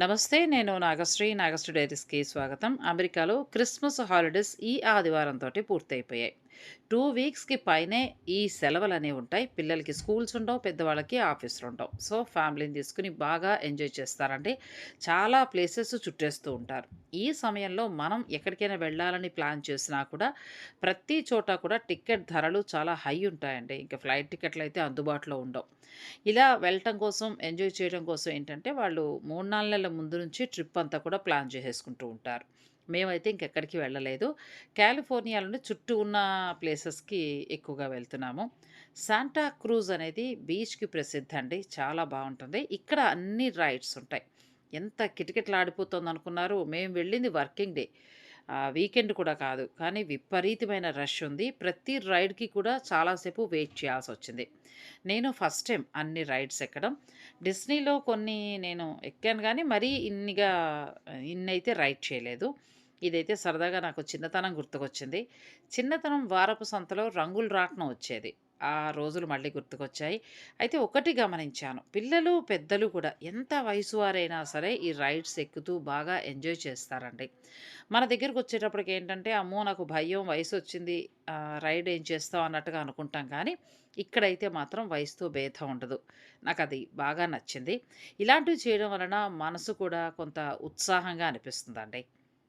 నమస్తే. నేను నాగశ్రీ. నాగశ్రీ డైరీస్‌కి స్వాగతం. అమెరికాలో క్రిస్మస్ హాలిడేస్ ఈ ఆదివారంతో పూర్తయిపోయాయి. టూ వీక్స్‌కి పైనే ఈ సెలవులు అనేవి ఉంటాయి. పిల్లలకి స్కూల్స్ ఉండవు. పెద్దవాళ్ళకి ఆఫీసులు ఉండవు సో, ఫ్యామిలీని తీసుకొని బాగా ఎంజాయ్ చేస్తారండి. చాలా ప్లేసెస్ చుట్టేస్తూ ఉంటారు. ఈ సమయంలో మనం ఎక్కడికైనా వెళ్ళాలని ప్లాన్ చేసినా కూడా ప్రతి చోట కూడా టికెట్ ధరలు చాలా హై ఉంటాయండి. ఇంకా ఫ్లైట్ టికెట్లు అయితే అందుబాటులో ఉండవు. ఇలా వెళ్ళటం కోసం, ఎంజాయ్ చేయడం కోసం ఏంటంటే వాళ్ళు 3, 4 నెలల ముందు నుంచి ట్రిప్ అంతా కూడా ప్లాన్ చేసేసుకుంటూ ఉంటారు. మేమైతే ఇంకెక్కడికి వెళ్ళలేదు. కాలిఫోర్నియాలోని చుట్టూ ఉన్న ప్లేసెస్‌కి ఎక్కువగా వెళ్తున్నాము. శాంటా క్రూజ్ అనేది బీచ్‌కి ప్రసిద్ధండి. చాలా బాగుంటుంది ఇక్కడ అన్ని రైడ్స్ ఉంటాయి. ఎంత కిటకిటలాడిపోతోందనుకున్నారు? మేము వెళ్ళింది వర్కింగ్ డే. వీకెండ్ కూడా కాదు. కానీ విపరీతమైన రష్ ఉంది. ప్రతి రైడ్‌కి కూడా చాలాసేపు వెయిట్ చేయాల్సి వచ్చింది నేను ఫస్ట్ టైం అన్ని రైడ్స్ ఎక్కడం. డిస్నీలో కొన్ని నేను ఎక్కాను కానీ మరీ ఇన్నిగా ఇన్నైతే రైడ్ చేయలేదు. ఇదైతే సరదాగా నాకు చిన్నతనం గుర్తుకొచ్చింది. చిన్నతనం వారపు సంతలో రంగుల రాట్నం వచ్చేది. ఆ రోజులు మళ్ళీ గుర్తుకొచ్చాయి. అయితే ఒకటి గమనించాను. పిల్లలు, పెద్దలు కూడా ఎంత వయసు వారైనా సరే ఈ రైడ్స్ ఎక్కుతూ బాగా ఎంజాయ్ చేస్తారండి. మన దగ్గరకు వచ్చేటప్పటికి ఏంటంటే, అమ్మో! నాకు భయం వయసు వచ్చింది రైడ్ ఏం చేస్తాం అన్నట్టుగా అనుకుంటాం కానీ, ఇక్కడైతే మాత్రం వయసుతో భేదం ఉండదు. నాకు అది బాగా నచ్చింది. ఇలాంటివి చేయడం వలన మనసు కూడా కొంత ఉత్సాహంగా అనిపిస్తుందండి.